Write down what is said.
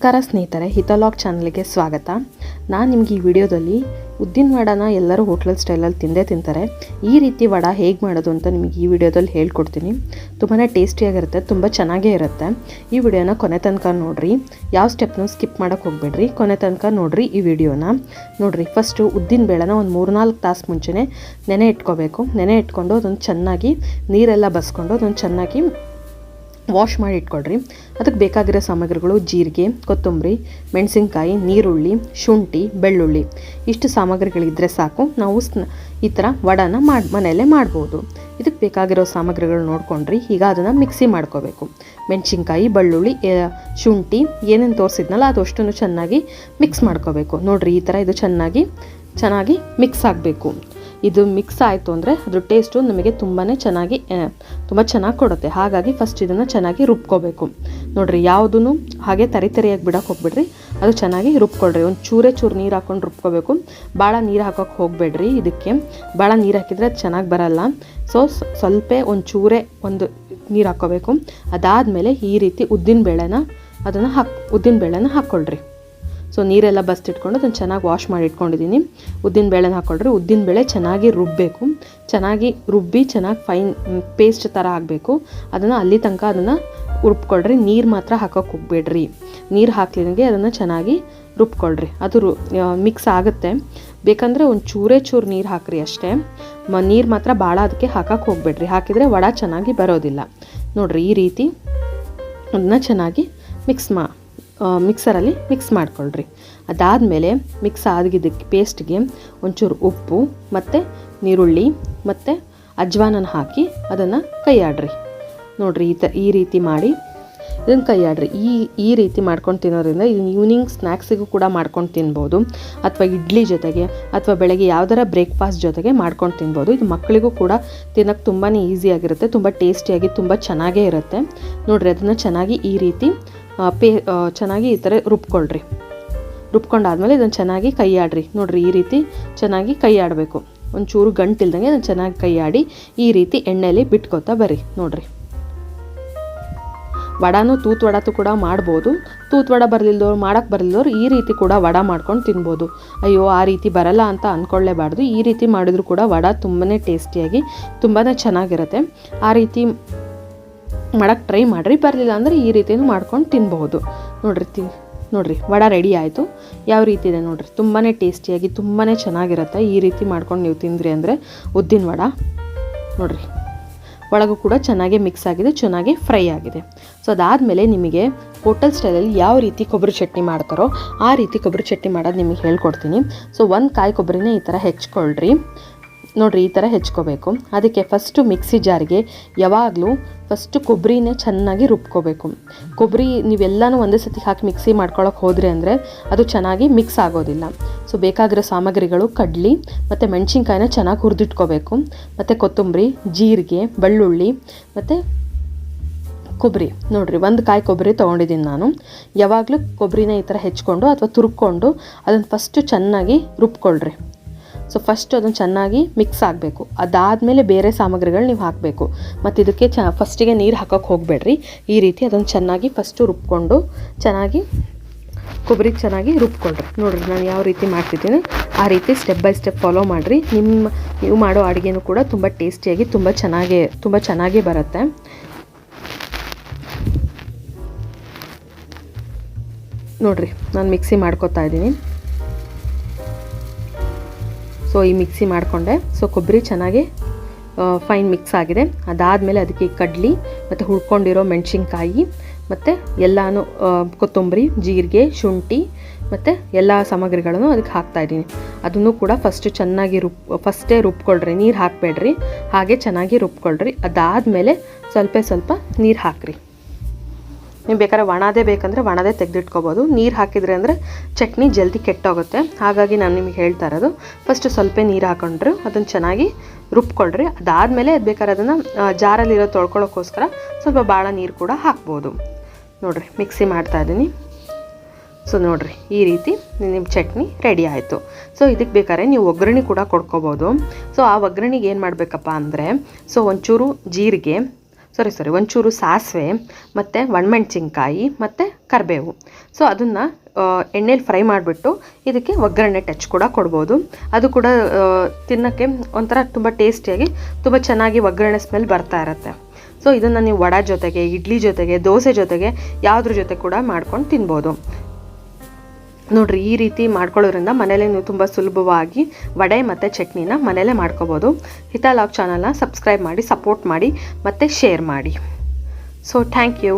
ನಮಸ್ಕಾರ ಸ್ನೇಹಿತರೆ ಹಿತಲಾಗ್ ಚಾನಲ್ಗೆ ಸ್ವಾಗತ. ನಾನು ನಿಮ್ಗೆ ಈ ವಿಡಿಯೋದಲ್ಲಿ ಉದ್ದಿನ ವಡನ ಎಲ್ಲರೂ ಹೋಟ್ಲಲ್ ಸ್ಟೈಲಲ್ಲಿ ತಿಂದೇ ತಿಂತಾರೆ. ಈ ರೀತಿ ವಡ ಹೇಗೆ ಮಾಡೋದು ಅಂತ ನಿಮಗೆ ಈ ವಿಡಿಯೋದಲ್ಲಿ ಹೇಳ್ಕೊಡ್ತೀನಿ. ತುಂಬಾ ಟೇಸ್ಟಿಯಾಗಿರುತ್ತೆ, ತುಂಬ ಚೆನ್ನಾಗೇ ಇರುತ್ತೆ. ಈ ವಿಡಿಯೋನ ಕೊನೆ ತನಕ ನೋಡಿರಿ. ಯಾವ ಸ್ಟೆಪ್ನೂ ಸ್ಕಿಪ್ ಮಾಡೋಕ್ಕೆ ಹೋಗ್ಬೇಡ್ರಿ. ಕೊನೆ ತನಕ ನೋಡಿರಿ ಈ ವಿಡಿಯೋನ. ನೋಡಿರಿ, ಫಸ್ಟು ಉದ್ದಿನ ಬೇಳೆನ ಒಂದು ಮೂರ್ನಾಲ್ಕು ತಾಸು ಮುಂಚೆನೆ ನೆನೆ ಇಟ್ಕೋಬೇಕು. ನೆನೆ ಇಟ್ಕೊಂಡು ಅದನ್ನು ಚೆನ್ನಾಗಿ ನೀರೆಲ್ಲ ಬಸ್ಕೊಂಡು ಅದನ್ನು ಚೆನ್ನಾಗಿ ವಾಶ್ ಮಾಡಿ ಇಟ್ಕೊಳ್ರಿ. ಅದಕ್ಕೆ ಬೇಕಾಗಿರೋ ಸಾಮಗ್ರಿಗಳು ಜೀರಿಗೆ, ಕೊತ್ತಂಬರಿ, ಮೆಣಸಿನ್ಕಾಯಿ, ನೀರುಳ್ಳಿ, ಶುಂಠಿ, ಬೆಳ್ಳುಳ್ಳಿ. ಇಷ್ಟು ಸಾಮಗ್ರಿಗಳಿದ್ದರೆ ಸಾಕು. ನಾವು ಸ್ನ, ಈ ಥರ ವಡನ ಮಾಡಿ, ಮನೆಯಲ್ಲೇ ಮಾಡ್ಬೋದು. ಇದಕ್ಕೆ ಬೇಕಾಗಿರೋ ಸಾಮಗ್ರಿಗಳು ನೋಡ್ಕೊಂಡ್ರಿ. ಈಗ ಅದನ್ನು ಮಿಕ್ಸಿ ಮಾಡ್ಕೋಬೇಕು. ಮೆಣಸಿನ್ಕಾಯಿ, ಬೆಳ್ಳುಳ್ಳಿ ಶುಂಠಿ ಏನೇನು ತೋರಿಸಿದ್ನಲ್ಲ ಅದು ಅಷ್ಟನ್ನು ಚೆನ್ನಾಗಿ ಮಿಕ್ಸ್ ಮಾಡ್ಕೋಬೇಕು. ನೋಡಿರಿ ಈ ಥರ ಇದು ಚೆನ್ನಾಗಿ ಚೆನ್ನಾಗಿ ಮಿಕ್ಸ್ ಆಗಬೇಕು. ಇದು ಮಿಕ್ಸ್ ಆಯಿತು ಅಂದರೆ ಅದ್ರ ಟೇಸ್ಟು ನಮಗೆ ತುಂಬಾ ಚೆನ್ನಾಗಿ ತುಂಬ ಚೆನ್ನಾಗಿ ಕೊಡುತ್ತೆ. ಹಾಗಾಗಿ ಫಸ್ಟ್ ಇದನ್ನು ಚೆನ್ನಾಗಿ ರುಬ್ಕೋಬೇಕು. ನೋಡಿರಿ ಯಾವುದೂ ಹಾಗೆ ತರಿ ತರಿಯಾಗಿ ಬಿಡೋಕೆ ಹೋಗ್ಬಿಡ್ರಿ. ಅದು ಚೆನ್ನಾಗಿ ರುಬ್ಕೊಳ್ರಿ. ಒಂದು ಚೂರೇ ಚೂರು ನೀರು ಹಾಕೊಂಡು ರುಬ್ಕೋಬೇಕು. ಭಾಳ ನೀರು ಹಾಕೋಕೆ ಹೋಗಬೇಡ್ರಿ ಇದಕ್ಕೆ. ಭಾಳ ನೀರು ಹಾಕಿದರೆ ಅದು ಚೆನ್ನಾಗಿ ಬರಲ್ಲ. ಸೊ, ಸ್ವಲ್ಪ ಒಂದು ಚೂರೇ ಒಂದು ನೀರು ಹಾಕ್ಕೋಬೇಕು ಅದಾದಮೇಲೆ ಈ ರೀತಿ ಉದ್ದಿನ ಬೇಳೆನ ಅದನ್ನು ಹಾಕಿ, ಉದ್ದಿನ ಬೇಳೆನ ಹಾಕ್ಕೊಳ್ರಿ ಸೊ ನೀರೆಲ್ಲ ಬಸ್ತಿಟ್ಕೊಂಡು ಅದನ್ನು ಚೆನ್ನಾಗಿ ವಾಶ್ ಮಾಡಿ ಇಟ್ಕೊಂಡಿದ್ದೀನಿ ಉದ್ದಿನ ಬೇಳೆನ ಹಾಕ್ಕೊಂಡ್ರೆ ಉದ್ದಿನ ಬೇಳೆ ಚೆನ್ನಾಗಿ ರುಬ್ಬಬೇಕು ಚೆನ್ನಾಗಿ ರುಬ್ಬಿ ಚೆನ್ನಾಗಿ ಫೈನ್ ಪೇಸ್ಟ್ ಥರ ಆಗಬೇಕು. ಅದನ್ನು ಅಲ್ಲಿ ತನಕ ಅದನ್ನು ರುಬ್ಕೊಳ್ರಿ. ನೀರು ಮಾತ್ರ ಹಾಕೋಕೆ ಹೋಗ್ಬೇಡ್ರಿ. ನೀರು ಹಾಕ್ಲಿದಂಗೆ ಅದನ್ನು ಚೆನ್ನಾಗಿ ರುಬ್ಕೊಳ್ರಿ. ಅದು ರು ಮಿಕ್ಸ್ ಆಗುತ್ತೆ. ಬೇಕಂದರೆ ಒಂದು ಚೂರೇ ಚೂರು ನೀರು ಹಾಕ್ರಿ ಅಷ್ಟೇ. ಮ, ನೀರು ಮಾತ್ರ ಭಾಳ ಅದಕ್ಕೆ ಹಾಕಕ್ಕೆ ಹೋಗ್ಬೇಡ್ರಿ. ಹಾಕಿದರೆ ವಡ ಚೆನ್ನಾಗಿ ಬರೋದಿಲ್ಲ. ನೋಡಿರಿ ಈ ರೀತಿ ಅದನ್ನ ಚೆನ್ನಾಗಿ ಮಿಕ್ಸ್ ಮಾ ಮಿಕ್ಸರಲ್ಲಿ ಮಿಕ್ಸ್ ಮಾಡ್ಕೊಳ್ರಿ. ಅದಾದಮೇಲೆ ಮಿಕ್ಸ್ ಆಗಿದ್ದಕ್ಕೆ ಪೇಸ್ಟ್ಗೆ ಒಂಚೂರು ಉಪ್ಪು, ಮತ್ತು ನೀರುಳ್ಳಿ ಮತ್ತು ಅಜ್ವಾನನ ಹಾಕಿ ಅದನ್ನು ಕೈಯಾಡ್ರಿ. ನೋಡಿರಿ ಈ ತ, ಈ ರೀತಿ ಮಾಡಿ ಇದನ್ನು ಕೈಯಾಡ್ರಿ. ಈ ಈ ರೀತಿ ಮಾಡ್ಕೊಂಡು ತಿನ್ನೋದ್ರಿಂದ ಇದನ್ನ ಈವ್ನಿಂಗ್ ಸ್ನ್ಯಾಕ್ಸಿಗೂ ಕೂಡ ಮಾಡ್ಕೊಂಡು ತಿನ್ಬೋದು. ಅಥವಾ ಇಡ್ಲಿ ಜೊತೆಗೆ, ಅಥವಾ ಬೆಳಗ್ಗೆ ಯಾವ್ದಾರ ಬ್ರೇಕ್ಫಾಸ್ಟ್ ಜೊತೆಗೆ ಮಾಡ್ಕೊಂಡು ತಿನ್ಬೋದು. ಇದು ಮಕ್ಕಳಿಗೂ ಕೂಡ ತಿನ್ನೋಕ್ಕೆ ತುಂಬಾ ಈಸಿಯಾಗಿರುತ್ತೆ ತುಂಬ ಟೇಸ್ಟಿಯಾಗಿ ತುಂಬ ಚೆನ್ನಾಗೇ ಇರುತ್ತೆ. ನೋಡಿರಿ ಅದನ್ನು ಚೆನ್ನಾಗಿ ಈ ರೀತಿ ಪೇ ಚೆನ್ನಾಗಿ ಈ ಥರ ರುಬ್ಕೊಳ್ರಿ. ರುಬ್ಕೊಂಡಾದ್ಮೇಲೆ ಇದನ್ನು ಚೆನ್ನಾಗಿ ಕೈ ಆಡ್ರಿ ನೋಡಿರಿ, ಈ ರೀತಿ ಚೆನ್ನಾಗಿ ಕೈ ಆಡಬೇಕು ಒಂಚೂರು ಗಂಟಿಲ್ದಂಗೆ ಅದನ್ನು ಚೆನ್ನಾಗಿ ಕೈ ಆಡಿ ಈ ರೀತಿ ಎಣ್ಣೆಯಲ್ಲಿ ಬಿಟ್ಕೋತಾ ಬರ್ರಿ. ನೋಡಿರಿ. ವಡಾನು ತೂತ್ ವಡಾತು ಕೂಡ ಮಾಡ್ಬೋದು. ತೂತ್ ವಡ ಬರಲಿಲ್ದವ್ರು ಮಾಡೋಕ್ಕೆ ಬರಲಿಲ್ದವ್ರು ಈ ರೀತಿ ಕೂಡ ವಡ ಮಾಡ್ಕೊಂಡು ತಿನ್ಬೋದು. ಅಯ್ಯೋ, ಆ ರೀತಿ ಬರಲ್ಲ ಅಂತ ಅಂದ್ಕೊಳ್ಳೇಬಾರ್ದು ಈ ರೀತಿ ಮಾಡಿದ್ರು ಕೂಡ ವಡ ತುಂಬಾ ಟೇಸ್ಟಿಯಾಗಿ ತುಂಬಾ ಚೆನ್ನಾಗಿರುತ್ತೆ. ಆ ರೀತಿ ಮಾಡೋಕ್ಕೆ ಟ್ರೈ ಮಾಡಿರಿ, ಬರಲಿಲ್ಲ ಅಂದರೆ ಈ ರೀತಿಯೂ ಮಾಡ್ಕೊಂಡು ತಿನ್ಬಹುದು. ನೋಡಿರಿ ತಿನ್ ನೋಡಿರಿ, ವಡ ರೆಡಿ ಆಯಿತು. ಯಾವ ರೀತಿ ಇದೆ ನೋಡಿರಿ ತುಂಬಾ ಟೇಸ್ಟಿಯಾಗಿ ತುಂಬಾ ಚೆನ್ನಾಗಿರುತ್ತೆ. ಈ ರೀತಿ ಮಾಡ್ಕೊಂಡು ನೀವು ತಿಂದ್ರಿ ಅಂದರೆ ಉದ್ದಿನ ವಡ, ನೋಡಿರಿ, ಒಳಗೂ ಕೂಡ ಚೆನ್ನಾಗಿ ಮಿಕ್ಸ್ ಆಗಿದೆ, ಚೆನ್ನಾಗಿ ಫ್ರೈ ಆಗಿದೆ. ಸೊ ಅದಾದಮೇಲೆ ನಿಮಗೆ ಹೋಟೆಲ್ ಸ್ಟೈಲಲ್ಲಿ ಯಾವ ರೀತಿ ಕೊಬ್ಬರಿ ಚಟ್ನಿ ಮಾಡ್ತಾರೋ, ಆ ರೀತಿ ಕೊಬ್ಬರಿ ಚಟ್ನಿ ಮಾಡೋದು ನಿಮಗೆ ಹೇಳ್ಕೊಡ್ತೀನಿ. ಸೊ ಒಂದು ಕಾಯಿ ಕೊಬ್ಬರಿನೇ ಈ ಥರ ಹೆಚ್ಕೊಳ್ರಿ. ನೋಡಿರಿ, ಈ ಥರ ಹೆಚ್ಕೋಬೇಕು. ಅದಕ್ಕೆ ಫಸ್ಟು ಮಿಕ್ಸಿ ಜಾರಿಗೆ ಯಾವಾಗಲೂ ಫಸ್ಟು ಕೊಬ್ಬರಿನೇ ಚೆನ್ನಾಗಿ ರುಬ್ಕೋಬೇಕು. ಕೊಬ್ಬರಿ ನೀವೆಲ್ಲನೂ ಒಂದೇ ಸತಿ ಹಾಕಿ ಮಿಕ್ಸಿ ಮಾಡ್ಕೊಳಕ್ಕೆ ಹೋದ್ರಿ ಅಂದರೆ ಅದು ಚೆನ್ನಾಗಿ ಮಿಕ್ಸ್ ಆಗೋದಿಲ್ಲ. ಸೊ ಬೇಕಾಗಿರೋ ಸಾಮಗ್ರಿಗಳು ಕಡ್ಲಿ ಮತ್ತು ಮೆಣಸಿನ್ಕಾಯಿನ ಚೆನ್ನಾಗಿ ಹುರಿದಿಟ್ಕೋಬೇಕು. ಮತ್ತು ಕೊತ್ತಂಬರಿ, ಜೀರಿಗೆ, ಬೆಳ್ಳುಳ್ಳಿ ಮತ್ತು ಕೊಬ್ಬರಿ ನೋಡಿರಿ, ಒಂದು ಕಾಯಿ ಕೊಬ್ಬರಿ ತೊಗೊಂಡಿದ್ದೀನಿ ನಾನು. ಯಾವಾಗಲೂ ಕೊಬ್ಬರಿನ ಈ ಥರ ಹೆಚ್ಕೊಂಡು ಅಥವಾ ತುರ್ಕೊಂಡು ಅದನ್ನು ಫಸ್ಟು ಚೆನ್ನಾಗಿ ರುಬ್ಕೊಳ್ರಿ. ಸೊ ಫಸ್ಟ್ ಅದನ್ನು ಚೆನ್ನಾಗಿ ಮಿಕ್ಸ್ ಆಗಬೇಕು. ಅದಾದಮೇಲೆ ಬೇರೆ ಸಾಮಗ್ರಿಗಳು ನೀವು ಹಾಕಬೇಕು. ಮತ್ತು ಇದಕ್ಕೆ ಚ ಫಸ್ಟಿಗೆ ನೀರು ಹಾಕೋಕ್ಕೆ ಹೋಗಬೇಡ್ರಿ. ಈ ರೀತಿ ಅದನ್ನು ಚೆನ್ನಾಗಿ ಫಸ್ಟು ರುಬ್ಕೊಂಡು, ಚೆನ್ನಾಗಿ ಕೊಬ್ಬರಿ ಚೆನ್ನಾಗಿ ರುಬ್ಕೊಳ್ರಿ. ನೋಡಿರಿ ನಾನು ಯಾವ ರೀತಿ ಮಾಡ್ತಿದ್ದೀನಿ. ಆ ರೀತಿ ಸ್ಟೆಪ್ ಬೈ ಸ್ಟೆಪ್ ಫಾಲೋ ಮಾಡಿರಿ. ನಿಮ್ಮ, ನೀವು ಮಾಡೋ ಅಡುಗೆನೂ ಕೂಡ ತುಂಬ ಟೇಸ್ಟಿಯಾಗಿ ತುಂಬ ಚೆನ್ನಾಗಿ ತುಂಬ ಚೆನ್ನಾಗಿ ಬರುತ್ತೆ. ನೋಡಿರಿ, ನಾನು ಮಿಕ್ಸಿ ಮಾಡ್ಕೊತಾ ಇದ್ದೀನಿ. ಸೊ ಈ ಮಿಕ್ಸಿ ಮಾಡಿಕೊಂಡೆ. ಸೊ ಕೊಬ್ಬರಿ ಚೆನ್ನಾಗಿ ಫೈನ್ ಮಿಕ್ಸ್ ಆಗಿದೆ. ಅದಾದಮೇಲೆ ಅದಕ್ಕೆ ಕಡ್ಲಿ ಮತ್ತು ಹುಳ್ಕೊಂಡಿರೋ ಮೆಣಸಿನ್ಕಾಯಿ ಮತ್ತು ಎಲ್ಲನೂ ಕೊತ್ತಂಬರಿ, ಜೀರಿಗೆ, ಶುಂಠಿ ಮತ್ತು ಎಲ್ಲ ಸಾಮಗ್ರಿಗಳನ್ನು ಅದಕ್ಕೆ ಹಾಕ್ತಾ ಇದ್ದೀನಿ. ಅದನ್ನು ಕೂಡ ಫಸ್ಟ್ ಚೆನ್ನಾಗಿ ರುಬ್ ಫಸ್ಟೇ ರುಬ್ಕೊಳ್ರಿ. ನೀರು ಹಾಕಬೇಡ್ರಿ. ಹಾಗೆ ಚೆನ್ನಾಗಿ ರುಬ್ಕೊಳ್ರಿ. ಅದಾದಮೇಲೆ ಸ್ವಲ್ಪ ಸ್ವಲ್ಪ ನೀರು ಹಾಕ್ರಿ. ನೀವು ಬೇಕಾದ್ರೆ ಒಣದೇ ಬೇಕಂದರೆ ಒಣದೇ ತೆಗೆದಿಟ್ಕೋಬೋದು. ನೀರು ಹಾಕಿದರೆ ಅಂದರೆ ಚಟ್ನಿ ಜಲ್ದಿ ಕೆಟ್ಟೋಗುತ್ತೆ. ಹಾಗಾಗಿ ನಾನು ನಿಮಗೆ ಹೇಳ್ತಾ ಇರೋದು ಫಸ್ಟ್ ಸ್ವಲ್ಪ ನೀರು ಹಾಕೊಂಡ್ರು, ಅದನ್ನು ಚೆನ್ನಾಗಿ ರುಬ್ಕೊಳ್ರಿ. ಅದಾದಮೇಲೆ ಅದು ಬೇಕಾದ್ರೆ ಅದನ್ನು ಜಾರಲ್ಲಿರೋ ತೊಳ್ಕೊಳ್ಳೋಕ್ಕೋಸ್ಕರ ಸ್ವಲ್ಪ ಭಾಳ ನೀರು ಕೂಡ ಹಾಕ್ಬೋದು. ನೋಡಿರಿ ಮಿಕ್ಸಿ ಮಾಡ್ತಾ ಇದ್ದೀನಿ ಸೊ ನೋಡಿರಿ, ಈ ರೀತಿ ನಿಮ್ಮ ಚಟ್ನಿ ರೆಡಿ ಆಯಿತು. ಸೊ ಇದಕ್ಕೆ ಬೇಕಾದ್ರೆ ನೀವು ಒಗ್ಗರಣೆ ಕೂಡ ಕೊಡ್ಕೋಬೋದು. ಸೊ ಆ ಒಗ್ಗರಣೆಗೆ ಏನು ಮಾಡಬೇಕಪ್ಪ ಅಂದರೆ ಸೊ ಒಂಚೂರು ಜೀರಿಗೆ ಸಾರಿ ಸಾರಿ ಒಂಚೂರು ಸಾಸಿವೆ, ಮತ್ತು ಒಣಮೆಣ್ಸಿನ್ಕಾಯಿ, ಮತ್ತು ಕರಿಬೇವು. ಸೊ ಅದನ್ನು ಎಣ್ಣೆಲಿ ಫ್ರೈ ಮಾಡಿಬಿಟ್ಟು ಇದಕ್ಕೆ ಒಗ್ಗರಣೆ ಟಚ್ ಕೂಡ ಕೊಡ್ಬೋದು. ಅದು ಕೂಡ ತಿನ್ನೋಕ್ಕೆ ಒಂಥರ ತುಂಬ ಟೇಸ್ಟಿಯಾಗಿ ತುಂಬ ಚೆನ್ನಾಗಿ ಒಗ್ಗರಣೆ ಸ್ಮೆಲ್ ಬರ್ತಾ ಇರುತ್ತೆ. ಸೊ ಇದನ್ನು ನೀವು ವಡ ಜೊತೆಗೆ, ಇಡ್ಲಿ ಜೊತೆಗೆ, ದೋಸೆ ಜೊತೆಗೆ, ಯಾವುದ್ರ ಜೊತೆ ಕೂಡ ಮಾಡ್ಕೊಂಡು ತಿನ್ಬೋದು. ನೋಡ್ರಿ, ಈ ರೀತಿ ಮಾಡ್ಕೊಳ್ಳೋದ್ರಿಂದ ಮನೇಲೆ ನೀವು ತುಂಬ ಸುಲಭವಾಗಿ ವಡೆ ಮತ್ತು ಚಟ್ನಿನ ಮನೇಲೇ ಮಾಡ್ಕೋಬೋದು. ಹಿತಾ ಲಾಗ್ ಚಾನಲ್ನ ಸಬ್ಸ್ಕ್ರೈಬ್ ಮಾಡಿ ಸಪೋರ್ಟ್ ಮಾಡಿ, ಮತ್ತು ಶೇರ್ ಮಾಡಿ. So thank you